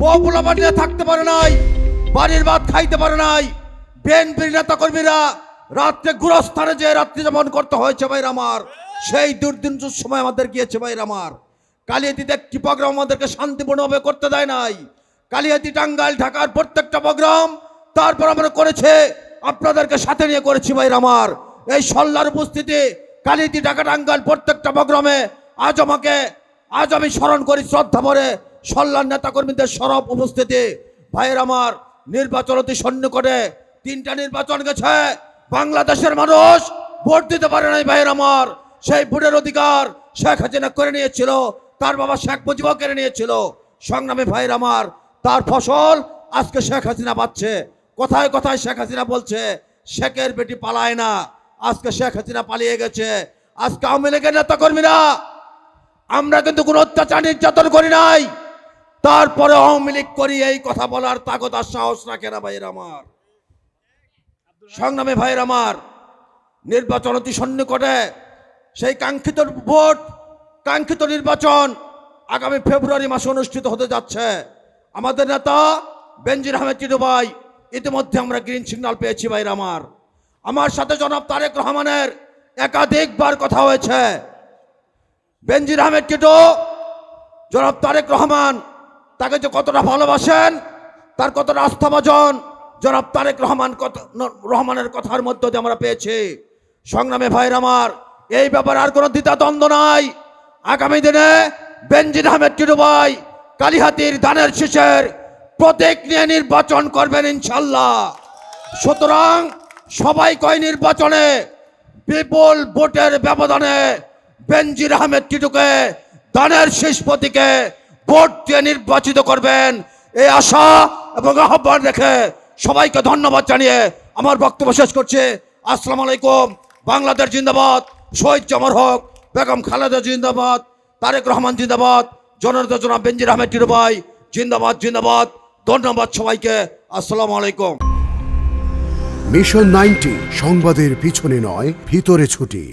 বউগুলা বানিয়ে থাকতে পারে নাই, বাড়ির ভাত খাইতে পারে নাই। বিএনপির নেতা কর্মীরা রাত্রে গুরস্থানে যে রাত্রি যাপন করতে হয়েছে ভাইর আমার। সেই দুর্দিন সময় আমাদের গিয়েছে ভাইর আমার। কালিয়াতিতে একটি প্রোগ্রাম আমাদেরকে শান্তিপূর্ণভাবে করতে দেয় নাই। কালিয়াতি টাঙ্গাইল ঢাকার প্রত্যেকটা প্রোগ্রাম তারপর আমরা করেছে, আপনাদেরকে সাথে নিয়ে করেছি ভাইর আমার। এই সল্লার উপস্থিতি কালিয়াতি ঢাকা টাঙ্গাইল প্রত্যেকটা প্রোগ্রামে আজ আমাকে, আজ আমি স্মরণ করি শ্রদ্ধা ভরে। সল্লার নেতাকর্মীদের সরব উপস্থিতি। ভাইয়ের আমার নির্বাচন অতি সন্নিকটে তিনটা নির্বাচন গেছে। বাংলাদেশের মানুষ ভোট দিতে পারে নাই ভাইয়ের আমার। সেই ভোটের অধিকার শেখ হাসিনা করে নিয়েছিল, তার বাবা শেখ মুজিবও কেড়ে নিয়েছিল। সংগ্রামে ভাইয়ের আমার, তার ফসল আজকে শেখ হাসিনা পাচ্ছে। কোথায় কোথায় শেখ হাসিনা বলছে, শেখের বেটি পালায় না, আজকে শেখ হাসিনা পালিয়ে গেছে। আজকে আওয়ামী লীগের নেতা কর্মীরা আমরা কিন্তু কোনো অত্যাচার, নির্যাতন করি নাই। তারপরে আওয়ামী লীগ করি এই কথা বলার তাগত আর সাহস রাখে না ভাইয়ের আমার। সংগ্রামে ভাইয়ের আমার, নির্বাচন অতি সন্নিকটে সেই কাঙ্ক্ষিত ভোট, কাঙ্ক্ষিত নির্বাচন আগামী ফেব্রুয়ারি মাসে অনুষ্ঠিত হতে যাচ্ছে। আমাদের নেতা বেনজির আহমেদ টিটু ভাই, ইতিমধ্যে আমরা গ্রিন সিগন্যাল পেয়েছি ভাইয়ের আমার। আমার সাথে জনাব তারেক রহমানের একাধিকবার কথা হয়েছে। বেনজির আহমেদ টিটু জনাব তারেক রহমান তাকে যে কতটা ভালোবাসেন, তার কতটা আস্থাভাজন, জনাব তারেক রহমান কত, রহমানের কথার মধ্য দিয়ে আমরা পেয়েছি। সংগ্রামে ভাইয়ের আমার, এই ব্যাপারে আর কোনো দ্বিধা দ্বন্দ্ব নাই। আগামী দিনে বেনজির আহমেদ টিটু ভাই কালিহাতির ধানের শীষের প্রতীক নিয়ে নির্বাচন করবেন ইনশাল্লাহ। সুতরাং সবাই কয় নির্বাচনে বিপুল ভোটের ব্যবধানে বেনজির আহমেদ টিটুকে দানের শেষ প্রতীকে ভোট দিয়ে নির্বাচিত করবেন। এই আশা এবং আহ্বান রেখে সবাইকে ধন্যবাদ জানিয়ে আমার বক্তব্য শেষ করছে। আসসালামু আলাইকুম। বাংলাদেশ জিন্দাবাদ। শহীদ জমর হক। বেগম খালেদা জিন্দাবাদ। তারেক রহমান জিন্দাবাদ। জনতা জনাব বেনজির আহমেদ টিটু ভাই জিন্দাবাদ জিন্দাবাদ। ধন্যবাদ সবাইকে। আসসালামু আলাইকুম। মিশন নাইনটি সংবাদের পিছনে নয়, ভিতরে ছুটি।